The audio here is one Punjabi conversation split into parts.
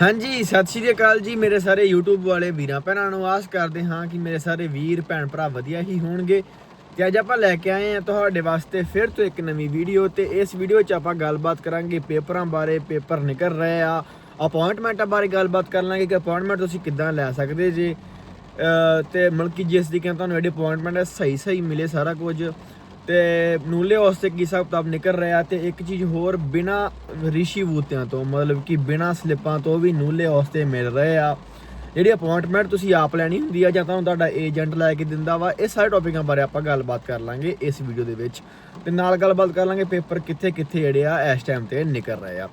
ਹਾਂਜੀ, ਸਤਿ ਸ਼੍ਰੀ ਅਕਾਲ ਜੀ ਮੇਰੇ ਸਾਰੇ YouTube ਵਾਲੇ ਵੀਰਾਂ ਭੈਣਾਂ ਨੂੰ ਆਸ ਕਰਦੇ ਹਾਂ ਕਿ ਮੇਰੇ ਸਾਰੇ ਵੀਰ, ਭੈਣ ਭਰਾ ਵਧੀਆ ਹੀ ਹੋਣਗੇ ਤੇ ਅੱਜ ਆਪਾਂ ਲੈ ਕੇ ਆਏ ਹਾਂ ਤੁਹਾਡੇ ਵਾਸਤੇ ਫਿਰ ਤੋਂ ਇੱਕ ਨਵੀਂ ਵੀਡੀਓ ਤੇ ਇਸ ਵੀਡੀਓ 'ਚ ਆਪਾਂ ਗੱਲਬਾਤ ਕਰਾਂਗੇ ਪੇਪਰਾਂ ਬਾਰੇ, ਪੇਪਰ ਨਿਕਲ ਰਹੇ ਆ ਅਪਾਇੰਟਮੈਂਟਾਂ ਬਾਰੇ ਗੱਲਬਾਤ ਕਰ ਲਾਂਗੇ ਕਿ ਅਪਾਇੰਟਮੈਂਟ ਤੁਸੀਂ ਕਿੱਦਾਂ ਲੈ ਸਕਦੇ ਜੇ। ਅਹ ਤੇ ਮਲਕੀ ਜਿਸ ਦੀ ਕਿ ਤੁਹਾਨੂੰ ਐਡੀ ਅਪਾਇੰਟਮੈਂਟ ਹੈ ਸਹੀ ਸਹੀ ਮਿਲੇ ਸਾਰਾ ਕੁਝ। ਤੇ ਨੂਲੇ ਵਾਸਤੇ ਕੀ ਹਿਸਾਬ ਕਿਤਾਬ ਨਿਕਲ ਰਿਹਾ ਤੇ ਇੱਕ ਚੀਜ਼ ਹੋਰ ਬਿਨਾ ਰਿਸ਼ੀ ਬੂਤਿਆਂ ਤੋਂ, ਮਤਲਬ ਕਿ ਬਿਨਾ ਸਲਿੱਪਾਂ ਤੋਂ ਵੀ ਨੂਲੇ ਵਾਸਤੇ ਮਿਲ ਰਹੇ ਆ। ਜਿਹੜੀ ਅਪਾਇੰਟਮੈਂਟ ਤੁਸੀਂ ਆਪ ਲੈਣੀ ਹੁੰਦੀ ਆ ਜਾਂ ਤੁਹਾਨੂੰ ਤੁਹਾਡਾ ਏਜੰਟ ਲੈ ਕੇ ਦਿੰਦਾ ਵਾ, ਇਹ ਸਾਰੇ ਟੌਪਿਕਾਂ ਬਾਰੇ ਆਪਾਂ ਗੱਲਬਾਤ ਕਰ ਲਾਂਗੇ ਇਸ ਵੀਡੀਓ ਦੇ ਵਿੱਚ। ਤੇ ਨਾਲ ਗੱਲਬਾਤ ਕਰ ਲਾਂਗੇ ਪੇਪਰ ਕਿੱਥੇ ਕਿੱਥੇ ਜਿਹੜੇ ਆ ਇਸ ਟਾਈਮ ਤੇ ਨਿਕਲ ਰਹੇ ਆ।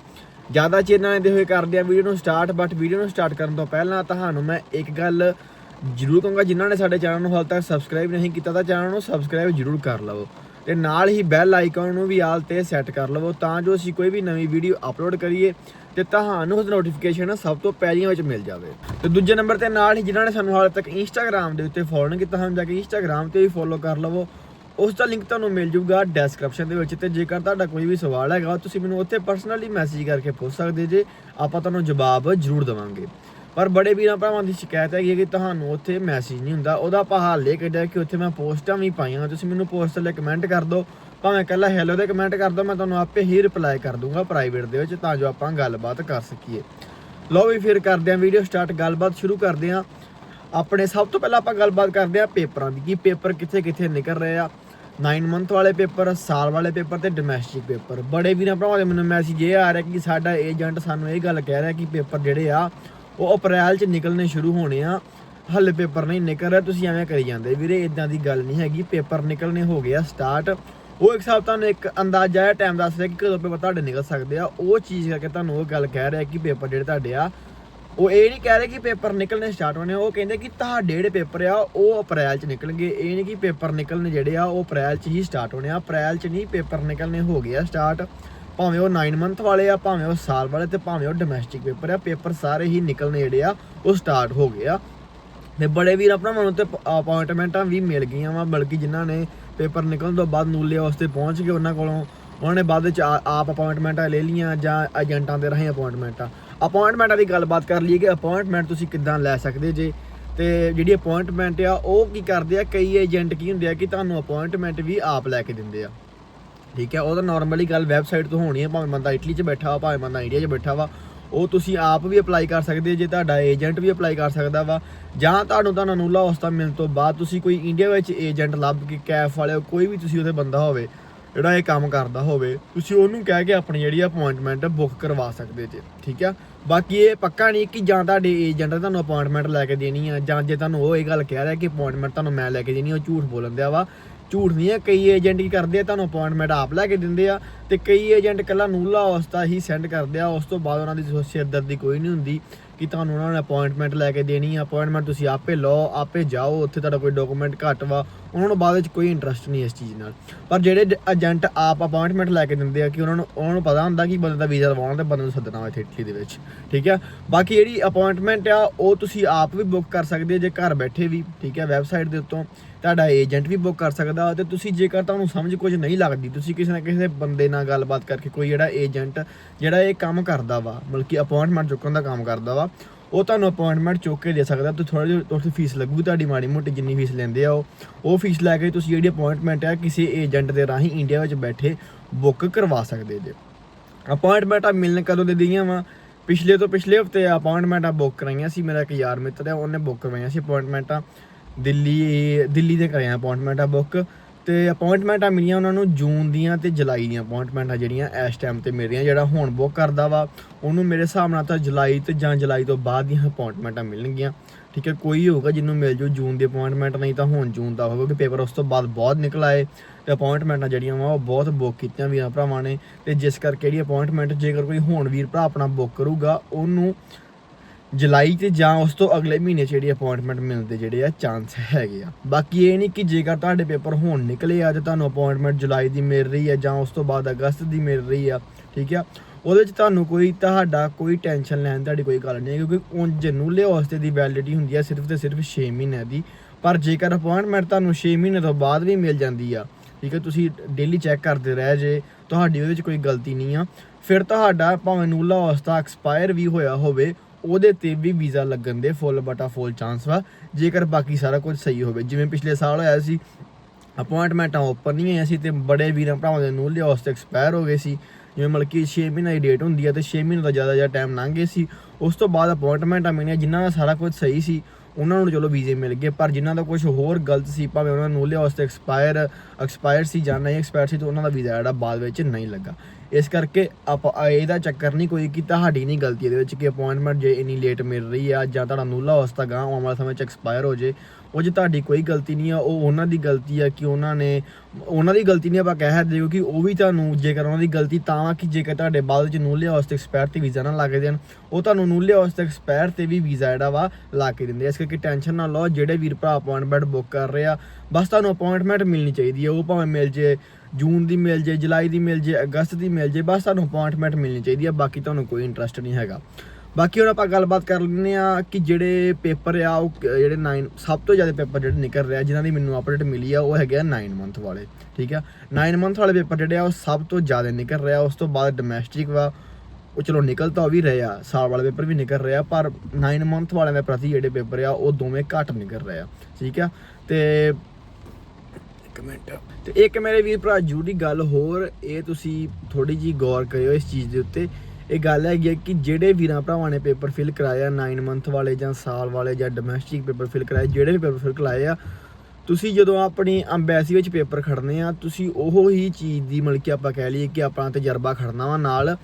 ਜ਼ਿਆਦਾ ਚਿਰ ਨਾਲ ਇਹਦੇ ਹੋਏ ਕਰਦੇ ਆ ਵੀਡੀਓ ਨੂੰ ਸਟਾਰਟ ਬਟ ਵੀਡੀਓ ਨੂੰ ਸਟਾਰਟ ਕਰਨ ਤੋਂ ਪਹਿਲਾਂ ਤੁਹਾਨੂੰ ਮੈਂ ਇੱਕ ਗੱਲ ਜਰੂਰ ਕਹੂੰਗਾ, ਜਿਨ੍ਹਾਂ ਨੇ ਸਾਡੇ ਚੈਨਲ ਨੂੰ ਹਾਲ ਤੱਕ ਸਬਸਕ੍ਰਾਈਬ ਨਹੀਂ ਕੀਤਾ ਤਾਂ ਚੈਨਲ ਨੂੰ ਸਬਸਕ੍ਰਾਈਬ ਜਰੂਰ ਕਰ ਲਵੋ। ਤੇ ਨਾਲ ਹੀ ਬੈਲ ਆਈਕਨ ਨੂੰ ਵੀ ਆਲ ਤੇ ਸੈੱਟ ਕਰ ਲਵੋ ਤਾਂ ਜੋ ਅਸੀਂ ਕੋਈ ਵੀ ਨਵੀਂ ਵੀਡੀਓ ਅਪਲੋਡ ਕਰੀਏ ਤੇ ਤੁਹਾਨੂੰ ਉਸ ਨੋਟੀਫਿਕੇਸ਼ਨ ਸਭ ਤੋਂ ਪਹਿਲੀਆਂ ਵਿੱਚ ਮਿਲ ਜਾਵੇ। ਤੇ ਦੂਜੇ ਨੰਬਰ ਤੇ ਨਾਲ ਹੀ ਜਿਨ੍ਹਾਂ ਨੇ ਸਾਨੂੰ ਹਾਲੇ ਤੱਕ ਇੰਸਟਾਗ੍ਰam ਦੇ ਉੱਤੇ ਫੋਲੋ ਨਹੀਂ ਕੀਤਾ ਹਨ ਜਾ ਕੇ ਇੰਸਟਾਗ੍ਰam ਤੇ ਵੀ ਫੋਲੋ ਕਰ ਲਵੋ। ਉਸ ਦਾ ਲਿੰਕ ਤੁਹਾਨੂੰ ਮਿਲ ਜੂਗਾ ਡਿਸਕ੍ਰਿਪਸ਼ਨ ਦੇ ਵਿੱਚ ਤੇ ਜੇਕਰ ਤੁਹਾਡਾ ਕੋਈ ਵੀ ਸਵਾਲ ਹੈਗਾ, ਤੁਸੀਂ ਮੈਨੂੰ ਉੱਥੇ ਪਰਸਨਲੀ ਮੈਸੇਜ ਕਰਕੇ ਪੁੱਛ ਸਕਦੇ ਜੇ, ਆਪਾਂ ਤੁਹਾਨੂੰ ਜਵਾਬ ਜ਼ਰੂਰ ਦੇਵਾਂਗੇ। ਪਰ ਬੜੇ ਵੀਰਾਂ ਭਰਾਵਾਂ ਦੀ ਸ਼ਿਕਾਇਤ ਹੈਗੀ ਹੈ ਕਿ ਤੁਹਾਨੂੰ ਉੱਥੇ ਮੈਸੇਜ ਨਹੀਂ ਹੁੰਦਾ। ਉਹਦਾ ਆਪਾਂ ਹੱਲ ਇਹ ਕੱਢਿਆ ਕਿ ਉੱਥੇ ਮੈਂ ਪੋਸਟਾਂ ਵੀ ਪਾਈਆਂ ਤੁਸੀਂ ਮੈਨੂੰ ਪੋਸਟ ਥੱਲੇ ਕਮੈਂਟ ਕਰ ਦਿਓ। ਭਾਵੇਂ ਇਕੱਲਾ ਹੈਲੋ ਦੇ ਕਮੈਂਟ ਕਰ ਦਿਓ, ਮੈਂ ਤੁਹਾਨੂੰ ਆਪੇ ਹੀ ਰਿਪਲਾਈ ਕਰ ਦੂੰਗਾ ਪ੍ਰਾਈਵੇਟ ਦੇ ਵਿੱਚ ਤਾਂ ਜੋ ਆਪਾਂ ਗੱਲਬਾਤ ਕਰ ਸਕੀਏ। ਲਓ ਵੀ ਫਿਰ ਕਰਦੇ ਆਂ ਵੀਡੀਓ ਸਟਾਰਟ ਗੱਲਬਾਤ ਸ਼ੁਰੂ ਕਰਦੇ ਆਂ ਆਪਣੇ ਸਭ ਤੋਂ ਪਹਿਲਾਂ ਆਪਾਂ ਗੱਲਬਾਤ ਕਰਦੇ ਆਂ ਪੇਪਰਾਂ ਦੀ। ਕਿ ਪੇਪਰ ਕਿੱਥੇ ਕਿੱਥੇ ਨਿਕਲ ਰਹੇ ਆ? 9 ਮੰਥ ਵਾਲੇ ਪੇਪਰ, ਸਾਲ ਵਾਲੇ ਪੇਪਰ ਤੇ ਡੋਮੈਸਟਿਕ ਪੇਪਰ। ਬੜੇ ਵੀਰਾਂ ਭਰਾਵਾਂ ਦੇ ਮੈਨੂੰ ਮੈਸੇਜ ਇਹ ਆ ਰਿਹਾ ਕਿ ਸਾਡਾ ਏਜੰਟ ਸਾਨੂੰ ਇਹ ਗੱਲ ਕਹਿ ਰਿਹਾ ਕਿ ਪੇਪਰ ਜਿਹੜੇ ਆ ਉਹ ਅਪ੍ਰੈਲ 'ਚ ਨਿਕਲਣੇ ਸ਼ੁਰੂ ਹੋਣੇ ਆ। ਹੱਲੇ ਪੇਪਰ ਨਹੀਂ ਨਿਕਲ ਰਿਹਾ ਤੁਸੀਂ ਐਵੇਂ ਕਰੀ ਜਾਂਦੇ। ਵੀਰੇ ਇਦਾਂ ਦੀ ਗੱਲ ਨਹੀਂ ਹੈਗੀ। ਪੇਪਰ ਨਿਕਲਣੇ ਹੋ ਗਏ ਆ ਸਟਾਰਟ ਉਹ ਇੱਕ ਹਿਸਾਬ ਤੁਹਾਨੂੰ ਇੱਕ ਅੰਦਾਜ਼ਾ ਹੈ ਟਾਈਮ ਦੱਸ ਰਿਹਾ ਕਿ ਕਦੋਂ ਪੇਪਰ ਤੁਹਾਡੇ ਨਿਕਲ ਸਕਦੇ ਆ। ਉਹ ਚੀਜ਼ ਕਰਕੇ ਤੁਹਾਨੂੰ ਉਹ ਗੱਲ ਕਹਿ ਰਿਹਾ ਕਿ ਪੇਪਰ ਜਿਹੜੇ ਤੁਹਾਡੇ ਆ ਉਹ ਇਹ ਨਹੀਂ ਕਹਿ ਰਹੇ ਕਿ ਪੇਪਰ ਨਿਕਲਣੇ ਸਟਾਰਟ ਹੋਣੇ ਆ, ਉਹ ਕਹਿੰਦੇ ਕਿ ਤੁਹਾਡੇ ਜਿਹੜੇ ਪੇਪਰ ਆ ਉਹ ਅਪ੍ਰੈਲ 'ਚ ਨਿਕਲਣਗੇ। ਇਹ ਨਹੀਂ ਕਿ ਪੇਪਰ ਨਿਕਲਣੇ ਜਿਹੜੇ ਆ ਉਹ ਅਪ੍ਰੈਲ 'ਚ ਹੀ ਸਟਾਰਟ ਹੋਣੇ ਆ। ਅਪ੍ਰੈਲ 'ਚ ਨਹੀਂ ਪੇਪਰ ਨਿਕਲਣੇ ਹੋ ਗਏ ਆ ਸਟਾਰਟ ਭਾਵੇਂ ਉਹ 9 ਮੰਥ ਵਾਲੇ ਆ, ਭਾਵੇਂ ਉਹ ਸਾਲ ਵਾਲੇ, ਤੇ ਭਾਵੇਂ ਉਹ ਡੋਮੈਸਟਿਕ ਪੇਪਰ ਆ ਪੇਪਰ ਸਾਰੇ ਹੀ ਨਿਕਲਣੇ ਜਿਹੜੇ ਆ, ਉਹ ਸਟਾਰਟ ਹੋ ਗਏ ਆ। ਤੇ ਬੜੇ ਵੀਰ ਆਪਣਾ ਮਨ ਤੇ ਅਪਾਇੰਟਮੈਂਟਾਂ ਵੀ ਮਿਲ ਗਈਆਂ ਵਾ, ਬਲਕਿ ਜਿਨ੍ਹਾਂ ਨੇ ਪੇਪਰ ਨਿਕਲਣ ਤੋਂ ਬਾਅਦ ਨੂਲੇ ਵਾਸਤੇ ਪਹੁੰਚ ਗਏ, ਉਹਨਾਂ ਕੋਲੋਂ ਉਹਨਾਂ ਨੇ ਬਾਅਦ ਵਿੱਚ ਆਪ ਅਪਾਇੰਟਮੈਂਟਾਂ ਲੈ ਲਈਆਂ ਜਾਂ ਏਜੰਟਾਂ ਦੇ ਰਾਹੀਂ ਅਪਾਇੰਟਮੈਂਟਾਂ ਅਪਾਇੰਟਮੈਂਟਾਂ ਦੀ ਗੱਲਬਾਤ ਕਰ ਲਈਏ ਕਿ ਅਪਾਇੰਟਮੈਂਟ ਤੁਸੀਂ ਕਿੱਦਾਂ ਲੈ ਸਕਦੇ ਜੇ। ਤੇ ਜਿਹੜੀ ਅਪਾਇੰਟਮੈਂਟ ਆ, ਉਹ ਕੀ ਕਰਦੇ ਆ, ਕਈ ਏਜੰਟ ਕੀ ਹੁੰਦੇ ਆ ਕਿ ਤੁਹਾਨੂੰ ਅਪਾਇੰਟਮੈਂਟ ਵੀ ਆਪ ਲੈ ਕੇ ਦਿੰਦੇ ਆ। ਠੀਕ ਹੈ, ਉਹ ਤਾਂ ਨਾਰਮਲੀ ਗੱਲ ਵੈਬਸਾਈਟ ਤੋਂ ਹੋਣੀ ਹੈ, ਭਾਵੇਂ ਬੰਦਾ ਇਟਲੀ 'ਚ ਬੈਠਾ ਵਾ, ਭਾਵੇਂ ਬੰਦਾ ਇੰਡੀਆ 'ਚ ਬੈਠਾ ਵਾ, ਉਹ ਤੁਸੀਂ ਆਪ ਵੀ ਅਪਲਾਈ ਕਰ ਸਕਦੇ ਜੇ ਤੁਹਾਡਾ ਏਜੰਟ ਵੀ ਅਪਲਾਈ ਕਰ ਸਕਦਾ ਵਾ, ਜਾਂ ਤੁਹਾਨੂੰ ਤਾਂ ਨੂਲਾ ਉਸਤਾ ਮਿਲਣ ਤੋਂ ਬਾਅਦ ਤੁਸੀਂ ਕੋਈ ਇੰਡੀਆ ਵਿੱਚ ਏਜੰਟ ਲੱਭ ਕੇ ਕੈਫ ਵਾਲੇ ਕੋਈ ਵੀ ਤੁਸੀਂ ਉਹਦੇ ਬੰਦਾ ਹੋਵੇ, ਜਿਹੜਾ ਇਹ ਕੰਮ ਕਰਦਾ ਹੋਵੇ, ਤੁਸੀਂ ਉਹਨੂੰ ਕਹਿ ਕੇ ਆਪਣੀ ਜਿਹੜੀ ਅਪਾਇੰਟਮੈਂਟ ਬੁੱਕ ਕਰਵਾ ਸਕਦੇ ਜੇ, ਠੀਕ ਆ? ਬਾਕੀ ਇਹ ਪੱਕਾ ਨਹੀਂ ਕਿ ਜਾਂ ਤੁਹਾਡੇ ਏਜੰਟ ਤੁਹਾਨੂੰ ਅਪਾਇੰਟਮੈਂਟ ਲੈ ਕੇ ਦੇਣੀ ਆ, ਜਾਂ ਜੇ ਤੁਹਾਨੂੰ ਉਹ ਇਹ ਗੱਲ ਕਹਿ ਰਿਹਾ ਕਿ ਅਪਾਇੰਟਮੈਂਟ ਤੁਹਾਨੂੰ ਮੈਂ ਲੈ ਕੇ ਦੇਣੀ ਉਹ ਝੂਠ ਬੋਲਣ ਦਿਆ ਵਾ ਝੂਠ ਨਹੀਂ ਹੈ, ਕਈ ਏਜੰਟ ਕੀ ਕਰਦੇ ਆ, ਤੁਹਾਨੂੰ ਅਪਾਇੰਟਮੈਂਟ ਆਪ ਲੈ ਕੇ ਦਿੰਦੇ ਆ ਤੇ ਕਈ ਏਜੰਟ ਕੱਲਾ ਨੂਲਾ ਅਵਸਥਾ ਹੀ ਸੈਂਡ ਕਰਦੇ ਆ, ਉਸ ਤੋਂ ਬਾਅਦ ਉਹਨਾਂ ਦੀ ਸੋ- ਦੀ ਕੋਈ ਨਹੀਂ ਹੁੰਦੀ ਕਿ ਤੁਹਾਨੂੰ ਉਹਨਾਂ ਨੇ ਅਪਾਇੰਟਮੈਂਟ ਲੈ ਕੇ ਦੇਣੀ ਆ। ਅਪਾਇੰਟਮੈਂਟ ਤੁਸੀਂ ਆਪੇ ਲਓ, ਆਪੇ ਜਾਓ, ਉੱਥੇ ਤੁਹਾਡਾ ਕੋਈ ਡਾਕੂਮੈਂਟ ਘੱਟ ਵਾ, ਉਹਨਾਂ ਨੂੰ ਬਾਅਦ ਵਿੱਚ ਕੋਈ ਇੰਟਰਸਟ ਨਹੀਂ ਇਸ ਚੀਜ਼ ਨਾਲ। ਪਰ ਜਿਹੜੇ ਏਜੰਟ ਆਪ ਅਪਾਇੰਟਮੈਂਟ ਲੈ ਕੇ ਦਿੰਦੇ ਆ ਕਿ ਉਹਨਾਂ ਨੂੰ ਉਹਨਾਂ ਨੂੰ ਪਤਾ ਹੁੰਦਾ ਕਿ ਬੰਦੇ ਦਾ ਵੀਜ਼ਾ ਲਵਾਉਣਾ ਤੇ ਬੰਦੇ ਨੂੰ ਸੱਦਣਾ ਵਾ ਇੱਥੇ ਇਟਲੀ ਦੇ ਵਿੱਚ, ਠੀਕ ਆ? ਬਾਕੀ ਜਿਹੜੀ ਅਪਾਇੰਟਮੈਂਟ ਆ, ਉਹ ਤੁਸੀਂ ਆਪ ਵੀ ਬੁੱਕ ਕਰ ਸਕਦੇ ਜੇ ਘਰ ਬੈਠੇ ਵੀ, ਠੀਕ ਹੈ ਵੈਬਸਾਈਟ ਦੇ ਉੱਤੋਂ ਤੁਹਾਡਾ ਏਜੰਟ ਵੀ ਬੁੱਕ ਕਰ ਸਕਦਾ ਤੇ ਤੁਸੀਂ ਜੇਕਰ ਤੁਹਾਨੂੰ ਸਮਝ ਕੁਝ ਨਹੀਂ ਲੱਗਦੀ, ਤੁਸੀਂ ਕਿਸੇ ਨਾ ਕਿਸੇ ਬੰਦੇ ਨਾਲ ਗੱਲਬਾਤ ਕਰਕੇ ਕੋਈ ਜਿਹੜਾ ਏਜੰਟ ਜਿਹੜਾ ਇਹ ਕੰਮ ਕਰਦਾ ਵਾ, ਮਤਲਬ ਕਿ ਅਪਾਇੰਟਮੈਂਟ ਚੁੱਕਣ ਦਾ ਕੰਮ ਕਰਦਾ ਵਾ, ਉਹ ਤੁਹਾਨੂੰ ਅਪਾਇੰਟਮੈਂਟ ਚੁੱਕ ਕੇ ਦੇ ਸਕਦਾ ਤੇ ਥੋੜਾ ਜਿਹਾ ਉੱਥੇ ਫੀਸ ਲੱਗੂ ਤੁਹਾਡੀ, ਮਾੜੀ ਮੋਟੀ ਜਿੰਨੀ ਫੀਸ ਲੈਂਦੇ ਆ ਉਹ। ਉਹ ਫੀਸ ਲੈ ਕੇ ਤੁਸੀਂ ਜਿਹੜੀ ਅਪਾਇੰਟਮੈਂਟ ਆ ਕਿਸੇ ਏਜੰਟ ਦੇ ਰਾਹੀਂ ਇੰਡੀਆ ਵਿੱਚ ਬੈਠੇ ਬੁੱਕ ਕਰਵਾ ਸਕਦੇ ਜੇ। ਅਪਾਇੰਟਮੈਂਟਾਂ ਮਿਲਣ ਕਦੋਂ ਦੇ ਦਈਆਂ ਵਾ? ਪਿਛਲੇ ਤੋਂ ਪਿਛਲੇ ਹਫ਼ਤੇ ਅਪਾਇੰਟਮੈਂਟਾਂ ਬੁੱਕ ਕਰਾਈਆਂ ਸੀ, ਮੇਰਾ ਇੱਕ ਯਾਰ ਮਿੱਤਰ ਹੈ ਉਹਨੇ ਬੁੱਕ ਕਰਵਾਈਆਂ ਸੀ ਅਪਾਇੰਟਮੈਂਟਾਂ ਦਿੱਲੀ ਦਿੱਲੀ ਦੇ ਕਰਾਈਆਂ ਅਪਾਇੰਟਮੈਂਟਾਂ ਬੁੱਕ ਤੇ ਅਪਾਇੰਟਮੈਂਟਾਂ ਮਿਲੀਆਂ ਉਹਨਾਂ ਨੂੰ ਜੂਨ ਦੀਆਂ ਤੇ ਜੁਲਾਈ ਦੀਆਂ ਅਪਾਇੰਟਮੈਂਟਾਂ ਜਿਹੜੀਆਂ ਇਸ ਟਾਈਮ ਤੇ ਮਿਲ ਰਹੀਆਂ ਜਿਹੜਾ ਹੁਣ ਬੁੱਕ ਕਰਦਾ ਵਾ, ਉਹਨੂੰ ਮੇਰੇ ਹਿਸਾਬ ਨਾਲ ਤਾਂ ਜੁਲਾਈ ਤੇ ਜਾਂ ਜੁਲਾਈ ਤੋਂ ਬਾਅਦ ਦੀਆਂ ਅਪਾਇੰਟਮੈਂਟਾਂ ਮਿਲਣਗੀਆਂ। ਠੀਕ ਹੈ, ਕੋਈ ਹੋਊਗਾ ਜਿਹਨੂੰ ਮਿਲ ਜੂ ਜੂਨ ਦੀ ਅਪਾਇੰਟਮੈਂਟ ਨਹੀਂ ਤਾਂ ਹੁਣ ਜੂਨ ਦਾ ਹੋਊਗਾ ਕਿ ਪੇਪਰ ਉਸ ਤੋਂ ਬਾਅਦ ਬਹੁਤ ਨਿਕਲ ਆਏ ਤੇ ਅਪਾਇੰਟਮੈਂਟਾਂ ਜਿਹੜੀਆਂ ਵਾ, ਉਹ ਬਹੁਤ ਬੁੱਕ ਕੀਤੀਆਂ ਵੀਰਾਂ ਭਰਾਵਾਂ ਨੇ ਤੇ ਜਿਸ ਕਰਕੇ ਜਿਹੜੀ ਅਪਾਇੰਟਮੈਂਟ ਜੇਕਰ ਕੋਈ ਹੁਣ ਵੀਰ ਭਰਾ ਆਪਣਾ ਬੁੱਕ ਕਰੂਗਾ, ਉਹਨੂੰ ਜੁਲਾਈ ਤੇ ਜਾਂ ਉਸ ਤੋਂ ਅਗਲੇ ਮਹੀਨੇ 'ਚ ਜਿਹੜੀ ਅਪਾਇੰਟਮੈਂਟ ਮਿਲਦੇ ਜਿਹੜੇ ਆ ਚਾਂਸ ਹੈਗੇ ਆ। ਬਾਕੀ ਇਹ ਨਹੀਂ ਕਿ ਜੇਕਰ ਤੁਹਾਡੇ ਪੇਪਰ ਹੁਣ ਨਿਕਲੇ ਆ ਤੇ ਤੁਹਾਨੂੰ ਅਪਾਇੰਟਮੈਂਟ ਜੁਲਾਈ ਦੀ ਮਿਲ ਰਹੀ ਆ ਜਾਂ ਉਸ ਤੋਂ ਬਾਅਦ ਅਗਸਤ ਦੀ ਮਿਲ ਰਹੀ ਆ, ਠੀਕ ਆ? ਉਹਦੇ 'ਚ ਤੁਹਾਨੂੰ ਕੋਈ ਤੁਹਾਡਾ ਕੋਈ ਟੈਨਸ਼ਨ ਲੈਣ ਤੁਹਾਡੀ ਕੋਈ ਗੱਲ ਨਹੀਂ ਕਿਉਂਕਿ ਉਂਝ ਨੂਲੇ ਵਾਸਤੇ ਦੀ ਵੈਲਿਡਿਟੀ ਹੁੰਦੀ ਆ ਸਿਰਫ ਤੇ ਸਿਰਫ 6 ਮਹੀਨਿਆਂ ਦੀ। ਪਰ ਜੇਕਰ ਅਪਾਇੰਟਮੈਂਟ ਤੁਹਾਨੂੰ 6 ਮਹੀਨੇ ਤੋਂ ਬਾਅਦ ਵੀ ਮਿਲ ਜਾਂਦੀ ਆ, ਠੀਕ ਹੈ ਤੁਸੀਂ ਡੇਲੀ ਚੈੱਕ ਕਰਦੇ ਰਹਿ ਜੇ, ਤੁਹਾਡੀ ਉਹਦੇ ਵਿੱਚ ਕੋਈ ਗਲਤੀ ਨਹੀਂ ਆ। ਫਿਰ ਤੁਹਾਡਾ ਭਾਵੇਂ ਨੂਲਾ ਅਵਸਥਾ ਐਕਸਪਾਇਰ ਵੀ ਹੋਇਆ ਹੋਵੇ ਉਹਦੇ ਤੇ ਵੀ ਵੀਜ਼ਾ ਲੱਗਣ ਦੇ, ਫੁੱਲ ਬਟਾ ਫੁੱਲ ਚਾਂਸ ਵਾ। ਜੇਕਰ ਬਾਕੀ ਸਾਰਾ ਕੁਝ ਸਹੀ ਹੋਵੇ, ਜਿਵੇਂ ਪਿਛਲੇ ਸਾਲ ਹੋਇਆ ਸੀ ਅਪਾਇੰਟਮੈਂਟਾਂ ਓਪਨ ਨਹੀਂ ਹੋਈਆਂ ਸੀ ਤੇ ਬੜੇ ਵੀਰਾਂ ਭਰਾਵਾਂ ਦੇ ਨੂਲੇ ਅਵਸਥਾ ਐਕਸਪਾਇਰ ਹੋ ਗਏ ਸੀ। ਜਿਵੇਂ ਮਤਲਬ ਕਿ 6 ਮਹੀਨੇ ਦੀ ਡੇਟ ਹੁੰਦੀ ਹੈ ਤੇ 6 ਮਹੀਨੇ ਤੋਂ ਜ਼ਿਆਦਾ ਜ਼ਿਆਦਾ ਟਾਈਮ ਲੰਘ ਗਏ ਸੀ। ਉਸ ਤੋਂ ਬਾਅਦ ਅਪਾਇੰਟਮੈਂਟਾਂ ਮਿਲੀਆਂ, ਜਿਨ੍ਹਾਂ ਦਾ ਸਾਰਾ ਕੁਝ ਸਹੀ ਸੀ, ਉਹਨਾਂ ਨੂੰ ਚਲੋ ਵੀਜ਼ੇ ਮਿਲ ਗਏ। ਪਰ ਜਿਨ੍ਹਾਂ ਦਾ ਕੁਝ ਹੋਰ ਗਲਤ ਸੀ, ਭਾਵੇਂ ਉਹਨਾਂ ਨੂੰ ਨੂਲੇ ਅਵਸਥਾ ਐਕਸਪਾਇਰ ਐਕਸਪਾਇਰ ਸੀ ਜਾਂ ਨਹੀਂ ਐਕਸਪਾਇਰ ਸੀ, ਤੇ ਉਹਨਾਂ ਦਾ ਵੀਜ਼ਾ ਜਿਹੜਾ ਬਾਅਦ ਵਿੱਚ ਨਹੀਂ ਲੱਗਾ। ਇਸ ਕਰਕੇ ਆਪਾਂ ਇਹਦਾ ਚੱਕਰ ਨਹੀਂ ਕੋਈ ਕਿ ਤੁਹਾਡੀ ਨਹੀਂ ਗਲਤੀ ਇਹਦੇ ਵਿੱਚ ਕਿ ਅਪਾਇੰਟਮੈਂਟ ਜੇ ਇੰਨੀ ਲੇਟ ਮਿਲ ਰਹੀ ਆ ਜਾਂ ਤੁਹਾਡਾ ਨੂਲਾ ਅਵਸਥਾ ਗਾਂ ਆਉਣ ਵਾਲੇ ਸਮੇਂ 'ਚ ਐਕਸਪਾਇਰ ਹੋ ਜੇ, ਉਹ 'ਚ ਤੁਹਾਡੀ ਕੋਈ ਗਲਤੀ ਨਹੀਂ ਆ, ਉਹ ਉਹਨਾਂ ਦੀ ਗਲਤੀ ਆ ਕਿ ਉਹਨਾਂ ਨੇ, ਉਹਨਾਂ ਦੀ ਗਲਤੀ ਨਹੀਂ ਆਪਾਂ ਕਹਿ ਸਕਦੇ ਕਿਉਂਕਿ ਉਹ ਵੀ ਤੁਹਾਨੂੰ, ਜੇਕਰ ਉਹਨਾਂ ਦੀ ਗਲਤੀ ਤਾਂ ਆ ਕਿ ਜੇਕਰ ਤੁਹਾਡੇ ਬਾਅਦ ਵਿੱਚ ਨੂਲੇ ਅਵਸਥਾ ਐਕਸਪਾਇਰ ਤੇ ਵੀਜ਼ਾ ਨਾ ਲੱਗ ਦੇਣ, ਉਹ ਤੁਹਾਨੂੰ ਨੂਲੇ ਅਵਸਥਾ ਐਕਸਪਾਇਰ ਤੇ ਵੀ ਵੀਜ਼ਾ ਜਿਹੜਾ ਵਾ ਲਾ ਕੇ ਦਿੰਦੇ ਇਸ ਕਰਕੇ ਟੈਨਸ਼ਨ ਨਾ ਲਓ, ਜਿਹੜੇ ਵੀਰ ਭਰਾ ਅਪਾਇੰਟਮੈਂਟ ਬੁੱਕ ਕਰ ਰਹੇ ਆ, ਬਸ ਤੁਹਾਨੂੰ ਅਪਾਇੰਟਮੈਂਟ ਮਿਲਣੀ ਚਾਹੀਦੀ ਹੈ ਉਹ ਭਾਵੇਂ ਮਿਲ ਜੇ ਜੂਨ ਦੀ ਮਿਲ ਜੇ, ਜੁਲਾਈ ਦੀ ਮਿਲ ਜੇ, ਅਗਸਤ ਦੀ ਮਿਲ ਜੇ, ਬਸ ਤੁਹਾਨੂੰ ਅਪਾਇੰਟਮੈਂਟ ਮਿਲਣੀ ਚਾਹੀਦੀ ਹੈ ਬਾਕੀ ਤੁਹਾਨੂੰ ਕੋਈ ਇੰਟਰਸਟ ਨਹੀਂ ਹੈਗਾ। ਬਾਕੀ ਹੁਣ ਆਪਾਂ ਗੱਲਬਾਤ ਕਰ ਲੈਂਦੇ ਆ ਕਿ ਜਿਹੜੇ ਪੇਪਰ ਆ, ਉਹ ਜਿਹੜੇ 9 ਸਭ ਤੋਂ ਜ਼ਿਆਦਾ ਪੇਪਰ ਜਿਹੜੇ ਨਿਕਲ ਰਿਹਾ ਜਿਨ੍ਹਾਂ ਦੀ ਮੈਨੂੰ ਅਪਡੇਟ ਮਿਲੀ ਆ, ਉਹ ਹੈਗੇ ਆ 9 ਮੰਥ ਵਾਲੇ, ਠੀਕ ਆ? 9 ਮੰਥ ਵਾਲੇ ਪੇਪਰ ਜਿਹੜੇ ਆ, ਉਹ ਸਭ ਤੋਂ ਜ਼ਿਆਦਾ ਨਿਕਲ ਰਿਹਾ ਉਸ ਤੋਂ ਬਾਅਦ ਡੋਮੈਸਟਿਕ ਵਾ, ਉਹ ਚਲੋ ਨਿਕਲ ਤਾਂ ਉਹ ਵੀ ਰਹੇ ਆ, ਸਾਲ ਵਾਲੇ ਪੇਪਰ ਵੀ ਨਿਕਲ ਰਿਹਾ ਪਰ 9 ਮੰਥ ਵਾਲਿਆਂ ਦੇ ਪ੍ਰਤੀ ਜਿਹੜੇ ਪੇਪਰ ਆ, ਉਹ ਦੋਵੇਂ ਘੱਟ ਨਿਕਲ ਰਹੇ ਆ, ਠੀਕ ਆ? ਤੇ ਇੱਕ ਮਿੰਟ। ਤੇ ਇੱਕ ਮੇਰੇ ਵੀਰ ਭਰਾ ਜੂਰੀ ਗੱਲ ਹੋਰ, ਇਹ ਤੁਸੀਂ ਥੋੜੀ ਜੀ ਗੌਰ ਕਰਿਓ ਇਸ ਚੀਜ਼ ਦੇ ਉੱਤੇ। ਇਹ ਗੱਲ ਹੈਗੀ ਹੈ ਕਿ ਜਿਹੜੇ ਵੀਰਾਂ ਭਰਾਵਾਂ ਨੇ ਪੇਪਰ ਫਿਲ ਕਰਾਇਆ 9 ਮੰਥ ਵਾਲੇ ਜਾਂ ਸਾਲ ਵਾਲੇ ਜਾਂ ਡੋਮੈਸਟਿਕ ਪੇਪਰ ਫਿਲ ਕਰਾਏ ਜਿਹੜੇ ਵੀ ਪੇਪਰ ਫਿਲ ਕਰਾਏ ਆ, ਤੁਸੀਂ ਜਦੋਂ ਆਪਣੀ ਅੰਬੈਸੀ ਵਿੱਚ ਪੇਪਰ ਖੜਨੇ ਆ, ਤੁਸੀਂ ਉਹ ਹੀ ਚੀਜ਼ ਦੀ ਮਤਲਬ ਕਿ ਆਪਾਂ ਕਹਿ ਲਈਏ ਕਿ ਆਪਣਾ ਤਜਰਬਾ ਖੜਨਾ ਵਾ ਨਾਲ।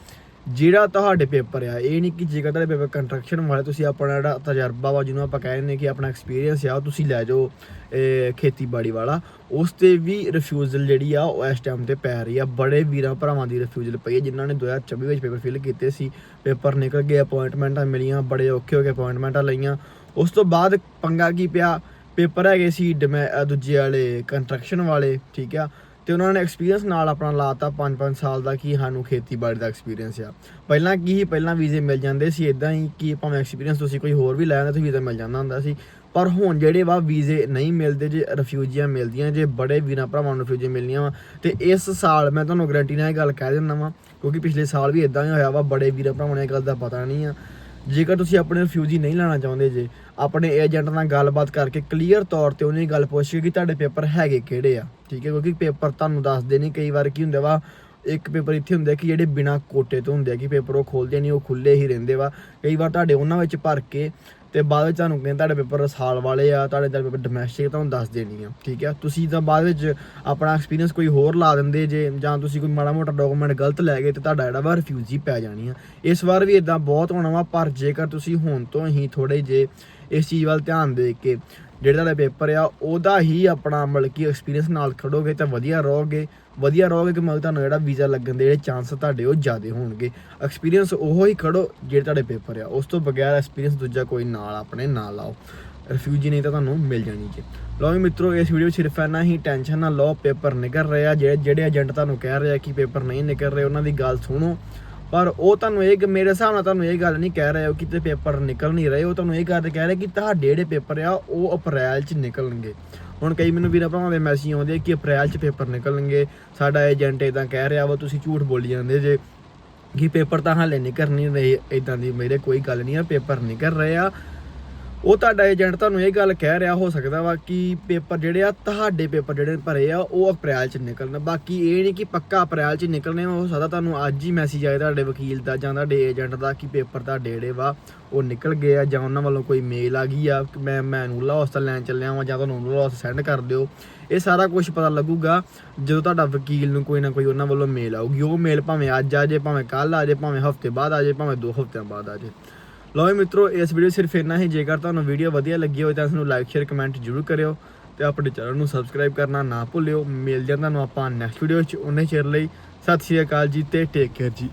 ਜਿਹੜਾ ਤੁਹਾਡੇ ਪੇਪਰ ਆ, ਇਹ ਨਹੀਂ ਕਿ ਜੇਕਰ ਤੁਹਾਡੇ ਪੇਪਰ ਕੰਸਟਰਕਸ਼ਨ ਵਾਲੇ, ਤੁਸੀਂ ਆਪਣਾ ਜਿਹੜਾ ਤਜਰਬਾ ਵਾ, ਜਿਹਨੂੰ ਆਪਾਂ ਕਹਿੰਦੇ ਨੇ ਕਿ ਆਪਣਾ ਐਕਸਪੀਰੀਅੰਸ ਆ, ਉਹ ਤੁਸੀਂ ਲੈ ਜਾਓ, ਇਹ ਖੇਤੀਬਾੜੀ ਵਾਲਾ, ਉਸ ਤੇ ਵੀ ਰਿਫਿਊਜ਼ਲ ਜਿਹੜੀ ਆ, ਉਹ ਇਸ ਟਾਈਮ ਤੇ ਪੈ ਰਹੀ ਆ। ਬੜੇ ਵੀਰਾਂ ਭਰਾਵਾਂ ਦੀ ਰਿਫਿਊਜ਼ਲ ਪਈ ਹੈ ਜਿਨ੍ਹਾਂ ਨੇ 2024 ਵਿੱਚ ਪੇਪਰ ਫਿਲ ਕੀਤੇ ਸੀ। ਪੇਪਰ ਨਿਕਲ ਗਏ ਅਪਾਇੰਟਮੈਂਟਾਂ ਮਿਲੀਆਂ, ਬੜੇ ਔਖੇ ਹੋ ਕੇ ਅਪਾਇੰਟਮੈਂਟਾਂ ਲਈਆਂ। ਉਸ ਤੋਂ ਬਾਅਦ ਪੰਗਾ ਕੀ ਪਿਆ? ਪੇਪਰ ਹੈਗੇ ਸੀ, ਡਮੈ- ਦੂਜੇ ਵਾਲੇ ਕੰਸਟਰਕਸ਼ਨ ਵਾਲੇ, ਠੀਕ ਆ? ਤੇ ਉਹਨਾਂ ਨੇ ਐਕਸਪੀਰੀਅੰਸ ਨਾਲ ਆਪਣਾ ਲਾਤਾ 5-5 ਸਾਲ ਦਾ ਕੀ ਸਾਨੂੰ ਖੇਤੀਬਾੜੀ ਦਾ ਐਕਸਪੀਰੀਅੰਸ ਆ। ਪਹਿਲਾਂ ਕੀ ਹੀ ਪਹਿਲਾਂ ਵੀਜ਼ੇ ਮਿਲ ਜਾਂਦੇ ਸੀ ਇਦਾਂ ਹੀ ਕਿ ਭਾਵੇਂ ਐਕਸਪੀਰੀਅੰਸ ਤੁਸੀਂ ਕੋਈ ਹੋਰ ਵੀ ਲੈ ਆਉਂਦੇ, ਤੁਸੀਂ ਵੀਜ਼ਾ ਮਿਲ ਜਾਂਦਾ ਹੁੰਦਾ ਸੀ। ਪਰ ਹੁਣ ਜਿਹੜੇ ਵਾ ਵੀਜ਼ੇ ਨਹੀਂ ਮਿਲਦੇ, ਜੇ ਰਿਫਿਊਜੀਆਂ ਮਿਲਦੀਆਂ, ਜੇ ਬੜੇ ਵੀਰਾਂ ਭਰਾਵਾਂ ਨੂੰ ਰਿਫਿਊਜੀ ਮਿਲਣੀਆਂ ਵਾ, ਤੇ ਇਸ ਸਾਲ ਮੈਂ ਤੁਹਾਨੂੰ ਗਰੰਟੀ ਨਾਲ ਇਹ ਗੱਲ ਕਹਿ ਦਿੰਦਾ ਵਾਂ, ਕਿਉਂਕਿ ਪਿਛਲੇ ਸਾਲ ਵੀ ਇਦਾਂ ਹੀ ਹੋਇਆ ਵਾ, ਬੜੇ ਵੀਰਾਂ ਭਰਾਵਾਂ ਨੂੰ ਇਹ ਗੱਲ ਦਾ ਪਤਾ ਨਹੀਂ ਆ। ਜੇਕਰ ਤੁਸੀਂ ਆਪਣੇ ਰਿਫਿਊਜੀ ਨਹੀਂ ਲੈਣਾ ਚਾਹੁੰਦੇ ਜੇ, ਆਪਣੇ ਏਜੰਟ ਨਾਲ ਗੱਲਬਾਤ ਕਰਕੇ ਕਲੀਅਰ ਤੌਰ ਤੇ ਉਹਨੇ ਗੱਲ ਪੁੱਛ ਕੇ ਕਿ ਤੁਹਾਡੇ ਪੇਪਰ ਹੈਗੇ ਕਿਹੜੇ ਆ, ਠੀਕ ਹੈ? ਕਿਉਂਕਿ ਪੇਪਰ ਤੁਹਾਨੂੰ ਦੱਸਦੇ ਨਹੀਂ ਕਈ ਵਾਰ ਕੀ ਹੁੰਦਾ ਵਾ, ਇੱਕ ਪੇਪਰ ਇੱਥੇ ਹੁੰਦਾ ਕਿ ਜਿਹੜੇ ਬਿਨਾ ਕੋਟੇ ਤੋਂ ਹੁੰਦੇ ਆ, ਕਿ ਪੇਪਰ ਉਹ ਖੋਲਦੇ ਨਹੀਂ, ਉਹ ਖੁੱਲੇ ਹੀ ਰਹਿੰਦੇ ਵਾ। ਕਈ ਵਾਰ ਤੁਹਾਡੇ ਉਹਨਾਂ ਵਿੱਚ ਭਰ ਕੇ ਤੇ ਬਾਅਦ ਵਿੱਚ ਤੁਹਾਨੂੰ ਕਹਿੰਦੇ ਤੁਹਾਡੇ ਪੇਪਰ ਸਾਲ ਵਾਲੇ ਆ, ਤੁਹਾਡੇ ਦਾ ਪੇਪਰ ਡੋਮੈਸਟਿਕ ਤੁਹਾਨੂੰ ਦੱਸ ਦੇਣੀ ਆ, ਠੀਕ ਆ? ਤੁਸੀਂ ਤਾਂ ਬਾਅਦ ਵਿੱਚ ਆਪਣਾ ਐਕਸਪੀਰੀਅੰਸ ਕੋਈ ਹੋਰ ਲਾ ਦਿੰਦੇ ਜੇ, ਜਾਂ ਤੁਸੀਂ ਕੋਈ ਮਾੜਾ ਮੋਟਾ ਡਾਕੂਮੈਂਟ ਗਲਤ ਲੈ ਗਏ ਤੇ ਤੁਹਾਡਾ ਜਿਹੜਾ ਵਾ ਰਿਫਿਊਜੀ ਪੈ ਜਾਣੀ ਆ। ਇਸ ਵਾਰ ਵੀ ਇਦਾਂ ਬਹੁਤ ਹੋਣਾ ਵਾ, ਪਰ ਜੇਕਰ ਤੁਸੀਂ ਹੁਣ ਤੋਂ ਹੀ ਥੋੜੇ ਜੇ ਇਸ ਚੀਜ਼ ਵੱਲ ਧਿਆਨ ਦੇ ਕੇ ਜਿਹੜੇ ਤੁਹਾਡੇ ਪੇਪਰ ਆ, ਉਹਦਾ ਹੀ ਆਪਣਾ ਮਤਲਬ ਕਿ ਐਕਸਪੀਰੀਅੰਸ ਨਾਲ ਖੜੋਗੇ ਤਾਂ ਵਧੀਆ ਰਹੋਗੇ। ਵਧੀਆ ਰਹੋਗੇ ਕਿ ਮਤਲਬ ਤੁਹਾਨੂੰ ਜਿਹੜਾ ਵੀਜ਼ਾ ਲੱਗਣ ਦੇ ਜਿਹੜੇ ਚਾਂਸ ਤੁਹਾਡੇ ਉਹ ਜ਼ਿਆਦਾ ਹੋਣਗੇ। ਐਕਸਪੀਰੀਅੰਸ ਉਹੋ ਹੀ ਖੜੋ ਜਿਹੜੇ ਤੁਹਾਡੇ ਪੇਪਰ ਆ। ਉਸ ਤੋਂ ਬਗੈਰ ਐਕਸਪੀਰੀਅੰਸ ਦੂਜਾ ਕੋਈ ਨਾਲ ਆਪਣੇ ਨਾਲ ਲਾਓ। ਰਿਫਿਊਜੀ ਨਹੀਂ ਤਾਂ ਤੁਹਾਨੂੰ ਮਿਲ ਜਾਣੀ ਜੀ। ਲਓ ਵੀ ਮਿੱਤਰੋ, ਇਸ ਵੀਡੀਓ 'ਚ ਸਿਰਫ ਇੰਨਾ ਹੀ ਟੈਨਸ਼ਨ ਨਾ ਲਓ, ਪੇਪਰ ਨਿਕਲ ਰਿਹਾ ਜਿਹੜੇ ਜਿਹੜੇ ਏਜੰਟ ਤੁਹਾਨੂੰ ਕਹਿ ਰਹੇ ਆ ਕਿ ਪੇਪਰ ਨਹੀਂ ਨਿਕਲ ਰਹੇ, ਉਹਨਾਂ ਦੀ ਗੱਲ ਸੁਣੋ। ਪਰ ਉਹ ਤੁਹਾਨੂੰ ਇਹ ਮੇਰੇ ਹਿਸਾਬ ਨਾਲ ਤੁਹਾਨੂੰ ਇਹ ਗੱਲ ਨਹੀਂ ਕਹਿ ਰਹੇ ਹੋ ਕਿ ਤੇ ਪੇਪਰ ਨਿਕਲ ਨਹੀਂ ਰਹੇ। ਉਹ ਤੁਹਾਨੂੰ ਇਹ ਗੱਲ ਕਹਿ ਰਹੇ ਕਿ ਤੁਹਾਡੇ ਜਿਹੜੇ ਪੇਪਰ ਆ, ਉਹ ਅਪ੍ਰੈਲ 'ਚ ਨਿਕਲਣਗੇ। ਹੁਣ ਕਈ ਮੈਨੂੰ ਵੀਰਾਂ ਭਰਾਵਾਂ ਦੇ ਮੈਸੇਜ ਆਉਂਦੇ ਆ ਕਿ ਅਪ੍ਰੈਲ 'ਚ ਪੇਪਰ ਨਿਕਲਣਗੇ, ਸਾਡਾ ਏਜੰਟ ਇਦਾਂ ਕਹਿ ਰਿਹਾ ਵਾ, ਤੁਸੀਂ ਝੂਠ ਬੋਲੀ ਜਾਂਦੇ ਜੇ। ਕਿ ਪੇਪਰ ਤਾਂ ਹਾਲੇ ਨਿਕਲ ਨਹੀਂ ਰਹੇ ਇਦਾਂ ਦੀ ਮੇਰੇ ਕੋਈ ਗੱਲ ਨਹੀਂ ਆ, ਪੇਪਰ ਨਹੀਂ ਕਰ ਰਹੇ ਆ। ਉਹ ਤੁਹਾਡਾ ਏਜੰਟ ਤੁਹਾਨੂੰ ਇਹ ਗੱਲ ਕਹਿ ਰਿਹਾ, ਹੋ ਸਕਦਾ ਵਾ ਕਿ ਪੇਪਰ ਜਿਹੜੇ ਆ, ਤੁਹਾਡੇ ਪੇਪਰ ਜਿਹੜੇ ਭਰੇ ਆ, ਉਹ ਅਪ੍ਰੈਲ ਚ ਨਿਕਲਣ। ਬਾਕੀ ਇਹ ਨਹੀਂ ਕਿ ਪੱਕਾ ਅਪ੍ਰੈਲ ਚ ਨਿਕਲਣੇ ਹੋ ਸਕਦਾ ਤੁਹਾਨੂੰ ਅੱਜ ਹੀ ਮੈਸੇਜ ਆਏ ਤੁਹਾਡੇ ਵਕੀਲ ਦਾ ਜਾਂ ਤੁਹਾਡੇ ਏਜੰਟ ਦਾ ਕਿ ਪੇਪਰ ਤੁਹਾਡੇ ਜਿਹੜੇ ਵਾ, ਉਹ ਨਿਕਲ ਗਏ ਆ ਜਾਂ ਉਹਨਾਂ ਵੱਲੋਂ ਕੋਈ ਮੇਲ ਆ ਗਈ ਆ, ਕਿ ਮੈਂ ਮੈਨੂਲਾ ਹਸਪਤਾਲ ਲੈਣ ਚੱਲਿਆ ਵਾਂ ਜਾਂ ਤੁਹਾਨੂੰ ਨੂਲਾ ਹਸਪਤਾਲ ਸੈਂਡ ਕਰ ਦਿਓ। ਇਹ ਸਾਰਾ ਕੁਝ ਪਤਾ ਲੱਗੂਗਾ ਜਦੋਂ ਤੁਹਾਡਾ ਵਕੀਲ ਨੂੰ ਕੋਈ ਨਾ ਕੋਈ ਉਹਨਾਂ ਵੱਲੋਂ ਮੇਲ ਆਊਗੀ। ਉਹ ਮੇਲ ਭਾਵੇਂ ਅੱਜ ਆ ਜੇ, ਭਾਵੇਂ ਕੱਲ ਆ ਜੇ, ਭਾਵੇਂ ਹਫ਼ਤੇ ਬਾਅਦ ਆ ਜੇ, ਭਾਵੇਂ ਦੋ ਹਫਤਿਆਂ ਬਾਅਦ ਆ ਜੇ। ਲਓ ਜੀ ਮਿੱਤਰੋ, ਇਸ ਵੀਡੀਓ ਸਿਰਫ ਇੰਨਾ ਹੀ। ਜੇਕਰ ਤੁਹਾਨੂੰ ਵੀਡੀਓ ਵਧੀਆ ਲੱਗੀ ਹੋਵੇ ਤਾਂ ਇਸ ਨੂੰ ਲਾਈਕ ਸ਼ੇਅਰ ਕਮੈਂਟ ਜ਼ਰੂਰ ਕਰਿਓ ਤੇ ਆਪਣੇ ਚੈਨਲ ਨੂੰ ਸਬਸਕ੍ਰਾਈਬ ਕਰਨਾ ਨਾ ਭੁੱਲਿਓ। ਮਿਲ ਜਾਂਦਾ ਤੁਹਾਨੂੰ ਆਪਾਂ ਨੈਕਸਟ ਵੀਡੀਓ 'ਚ। ਉਹਨੇ ਚਿਰ ਲਈ ਸਤਿ ਸ਼੍ਰੀ ਅਕਾਲ ਜੀ ਤੇ ਟੇਕ ਕੇਅਰ ਜੀ।